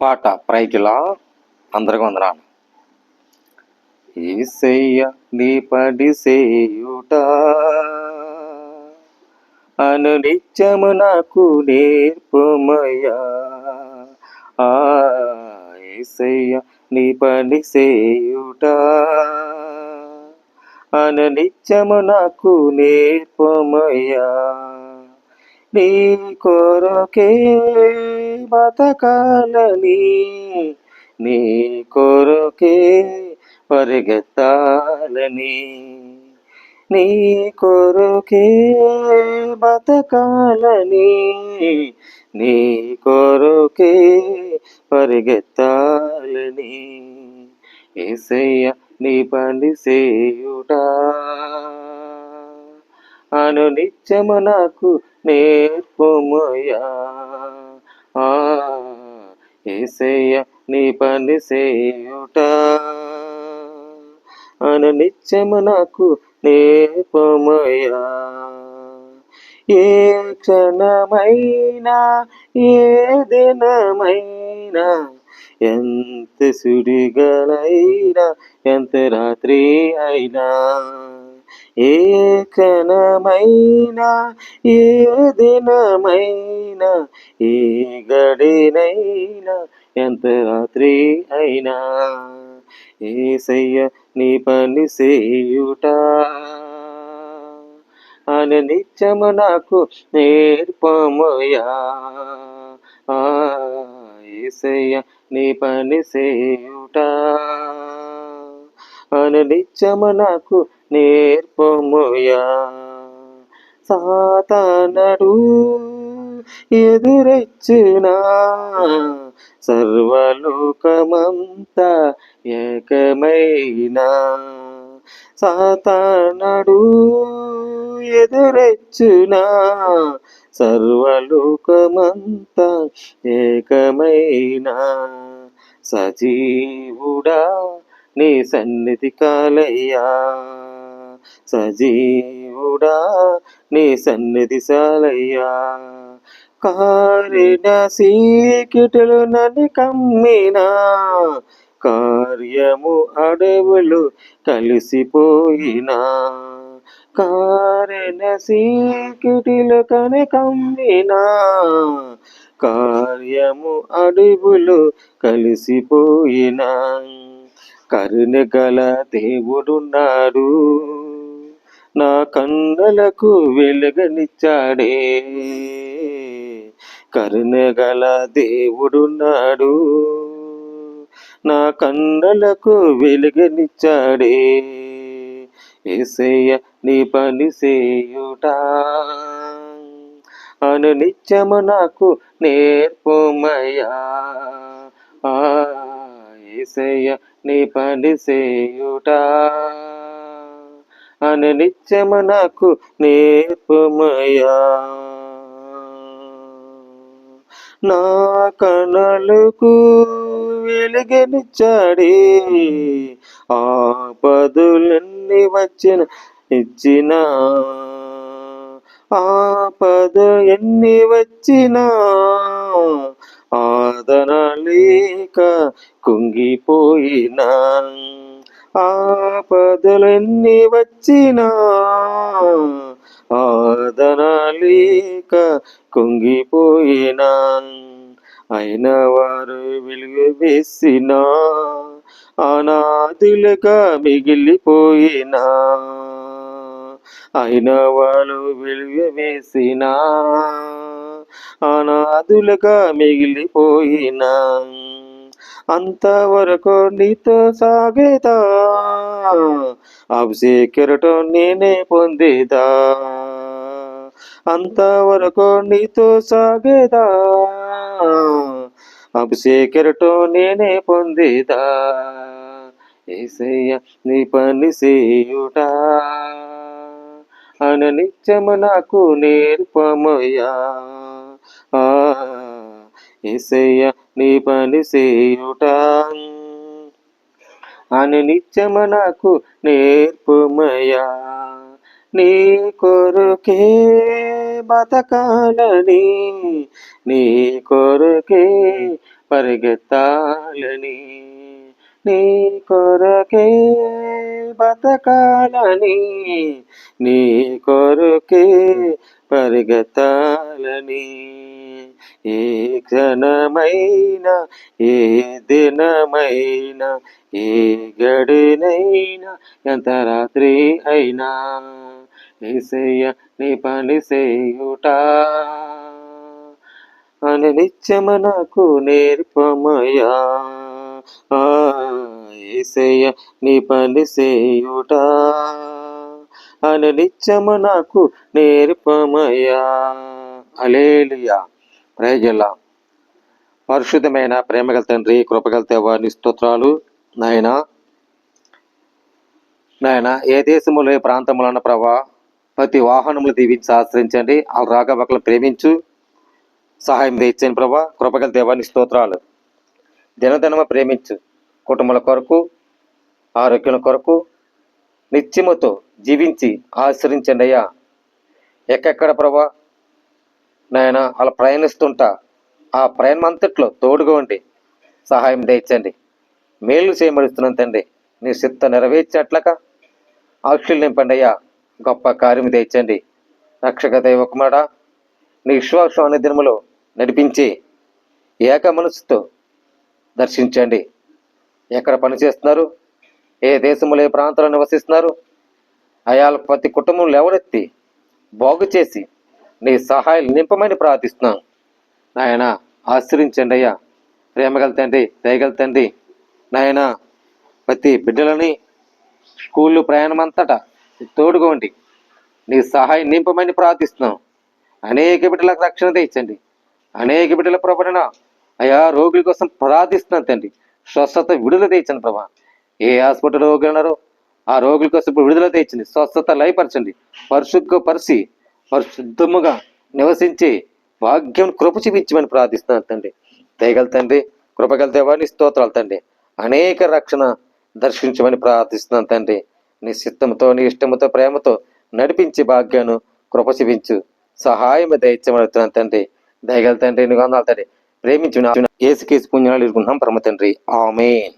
పాట ప్రైకిలా అందరికి వందనాలు. ఏసయ్య నీ పడి సేయుట అను నిత్యము నాకు నేర్పుమయ్యా. ఆ ఏసయ్య నీ పని సేయుట అను నిత్యము నాకు నేర్పుమయ్యా. నీ కొరకే బతకాలని నీ కొరకే పరిగెత్తాలని నీ కొరకే బతకాలని నీ కొరకే పరిగెత్తాలని. ఏసయ్య నీ పని సేయుటా అను నిత్యము నాకు నేర్పుమయా. ఆ ఏసయ్య నీ పని సేయుట అను నిత్యము నాకు నేర్పుమయా. ఏ క్షణమైనా ఏ దినమైనా ఎంత సుడిగలైనా ఎంత రాత్రి అయినా. ఏ క్షణమైనా ఏ దినమైనా ఏ గడినైనా ఎంత రాత్రి అయినా ఏసయ్య నీ పని చేయుట. అని నిత్యము నాకు నేర్పమయా ఆ ఏసయ్య నీ పని సేయుట అనునిత్యము నాకు నేర్పమయ్యా సాతానడు ఎదురెచ్చిన సర్వలోకమంతా ఏకమైనా. సాతానడు ఎదురెచ్చిన సర్వలోకమంతా ఏకమైనా. సజీవుడా నీ సన్నిధి కాలయ్యా. సజీవుడా నీ సన్నిధి సాలయ్యా. కారిన సీకిటలు నని కమ్మినా. కార్యము అడవులు కలిసిపోయినా. కారిన సీకిటిలు కని కమ్మినా. కార్యము అడవులు కలిసిపోయినా. కరుణ గల దేవుడున్నాడు. నా కన్నులకు వెలుగనిచ్చాడే. కరుణ గల దేవుడున్నాడు. నా కన్నులకు వెలుగనిచ్చాడే. ఏసయ్య నీ పని సేయుట అను నిత్యము నాకు నేర్పుమయ్యా. ఏసయ్య నీ పని అని నిత్యము నాకు నేర్పుమయ్యా. నా కనులకు వెలుగనిచ్చాడే పదులన్నీ వచ్చిన ఇచ్చిన. ఆపద ఎన్ని వచ్చినా ఆదన లేక కుంగిపోయినా. ఆపదలన్నీ వచ్చినా ఆదన లేక కుంగిపోయినా. అయిన వారు వెలుగు వేసినా అనాథులుగా మిగిలిపోయినా. అయిన వాళ్ళు వెలుగు వేసిన అనాథులుగా మిగిలిపోయినా. అంతవరకు నీతో సాగేదా? అభిషేకరటం నేనే పొందేదా? అంతవరకు నీతో సాగేదా? అభిషేకరటం నేనే పొందేదా? ఏసయ్య నీ పని చేయుటా. అన నిత్యము నాకు నేర్పమయ్యా. ఆ ఏసయ్య నీ పని చేయుట. అని నిత్యము నాకు నేర్పుమయ్యా. నీ కొరకే బతకాలని నీ కొరకే పరిగెత్తాలని. నీ కొరకే బతకాలని నీ కొరకే పరిగెత్తాలని. ఏ క్షణమైనా ఏ దినమైనా ఏ గడినైనా ఎంత రాత్రి అయినా ఏసయ్య నీ పని చేయుట. అని నిత్యమ నాకు నేర్పమయా ఏసయ్య నీ పని చేయుట. అని నిత్యము నాకు నేర్పమయ్యా. అలేలియా ప్రజల పరిశుద్ధమైన ప్రేమగల తండ్రి కృపగల దేవాని స్తోత్రాలు నాయన. నాయన ఏ దేశములో ఏ ప్రాంతంలో ఉన్న ప్రభా ప్రతి వాహనములు దీవించి ఆశ్రయించండి. వాళ్ళ రాగబకలు ప్రేమించు. సహాయం తెచ్చండి ప్రభా. కృపగల దేవాని స్తోత్రాలు. దినదినమ ప్రేమించు కుటుంబాల కొరకు ఆరోగ్యం కొరకు నిత్యముతో జీవించి ఆశ్రయించండి అయ్యా ఎక్కెక్కడ ప్రభా? నాయన అలా ప్రయాణిస్తుంటా. ఆ ప్రయాణం అంతట్లో తోడుగా ఉండి సహాయం తెచ్చండి మేలు చేయమడుస్తున్నాను తండ్రి. నీ సిత్త నెరవేర్చేట్లక ఆక్షులు నింపండి అయ్యా గొప్ప కార్యం తెచ్చండి రక్షక దైవకుమార నీ విశ్వాసం అనే దినములో నడిపించి ఏక మనసుతో దర్శించండి. ఎక్కడ పని చేస్తున్నారు ఏ దేశంలో ఏ ప్రాంతంలో నివసిస్తున్నారు? అయాల ప్రతి కుటుంబం లేవనెత్తి బాగు చేసి నీ సహాయం నింపమని ప్రార్థిస్తున్నాను. నాయన ఆశ్రయించండి అయ్యా. ప్రేమగల తండ్రి దయగల తండ్రి. నాయన ప్రతి బిడ్డలని స్కూళ్ళు ప్రయాణం అంతటా తోడుగా ఉండి నీ సహాయం నింపమని ప్రార్థిస్తున్నాం అనేక బిడ్డలకు రక్షణ తెచ్చండి. అనేక బిడ్డల ప్రభన అయా రోగుల కోసం ప్రార్థిస్తున్నాను తండ్రి. స్వస్థత విడుదల తెచ్చండి ప్రభా. ఏ హాస్పిటల్ రోగులు ఉన్నారో? ఆ రోగుల కోసం ఇప్పుడు విడుదల తెచ్చండి. స్వస్థత లయపరచండి. పరిశుద్ధపరిచి పరిశుద్ధముగా నివసించి భాగ్యం కృప చూపించమని ప్రార్థిస్తున్నాను తండ్రి. దయగల తండ్రి కృపగల దేవాన్ని స్తోత్రాలు తండ్రి. అనేక రక్షణ దర్శించమని ప్రార్థిస్తున్నాను తండ్రి. నీ సిద్ధంతో నీ ఇష్టముతో ప్రేమతో నడిపించి భాగ్యాను కృప చూపించు. సహాయం దయచేయమడుతున్నాను తండ్రి. దయగల తండ్రి నీకు అందాలి తండ్రి. ప్రేమించిన ఏసుకేసి పుణ్యాలు ఇరుకున్నాం పరమ తండ్రి. ఆమెన్.